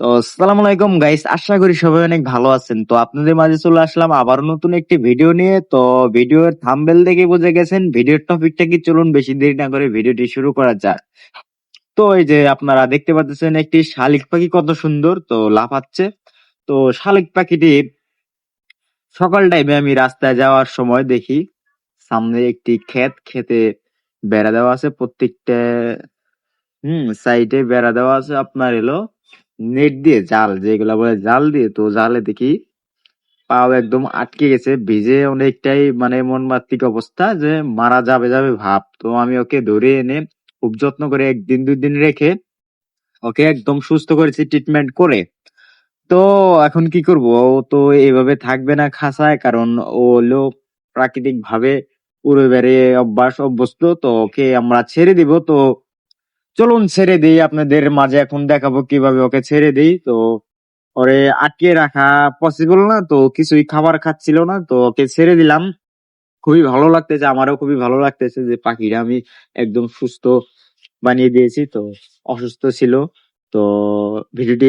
তো আসসালামু আলাইকুম গাইস আশা করি সবাই অনেক ভালো আছেন। তো আপনাদের মাঝে চলে আসলাম আবার নতুন একটি ভিডিও নিয়ে। তো ভিডিওর থাম্বেল দেখে বুঝে গেছেন ভিডিওর টপিকটা কি? চলুন বেশি দেরি না করে ভিডিওটি শুরু করা যাক। তো এই যে আপনারা দেখতে পাচ্ছেন, একটি শালিক পাখি কত সুন্দর, তো লাফাচ্ছে। তো শালিক পাখিটি সকাল টাইমে আমি রাস্তায় যাওয়ার সময় দেখি, সামনে একটি ক্ষেত খেতে বেড়া দেওয়া আছে প্রত্যেকটা, হুম সাইডে বেড়া দেওয়া আছে, আপনার এলো। নেট দিয়ে জাল, যেগুলা বলে জাল দিয়ে, তো জালে দেখি পাও একদম আটকে গেছে, ভিজে অনেকটাই মানে মন মাত্রিক অবস্থা যে মারা যাবে যাবে ভাব। তো আমি ওকে ধরে এনে খুব যত্ন করে একদিন দুই দিন রেখে ওকে একদম সুস্থ করেছি ট্রিটমেন্ট করে। তো এখন কি করব? ও তো এইভাবে থাকবে না খাসায় কারণ ও হলো প্রাকৃতিক ভাবে উড়ে বেড়ে অভ্যাস অভ্যস্ত, তো ওকে আমরা ছেড়ে দিব। তো চলুন ছেড়ে দিই, আপনাদের মাঝে এখন দেখাবো কীভাবে ওকে ছেড়ে দিই। তো ওরে আটকে রাখা পসিবল না, তো কিছুই খাবার খাচ্ছিল না, তো ওকে ছেড়ে দিলাম। খুবই ভালো লাগতেছে, আমারও খুবই ভালো লাগতেছে যে পাখিটা আমি একদম সুস্থ বানিয়ে দিয়েছি, তো অসুস্থ ছিল। তো ভিডিওটি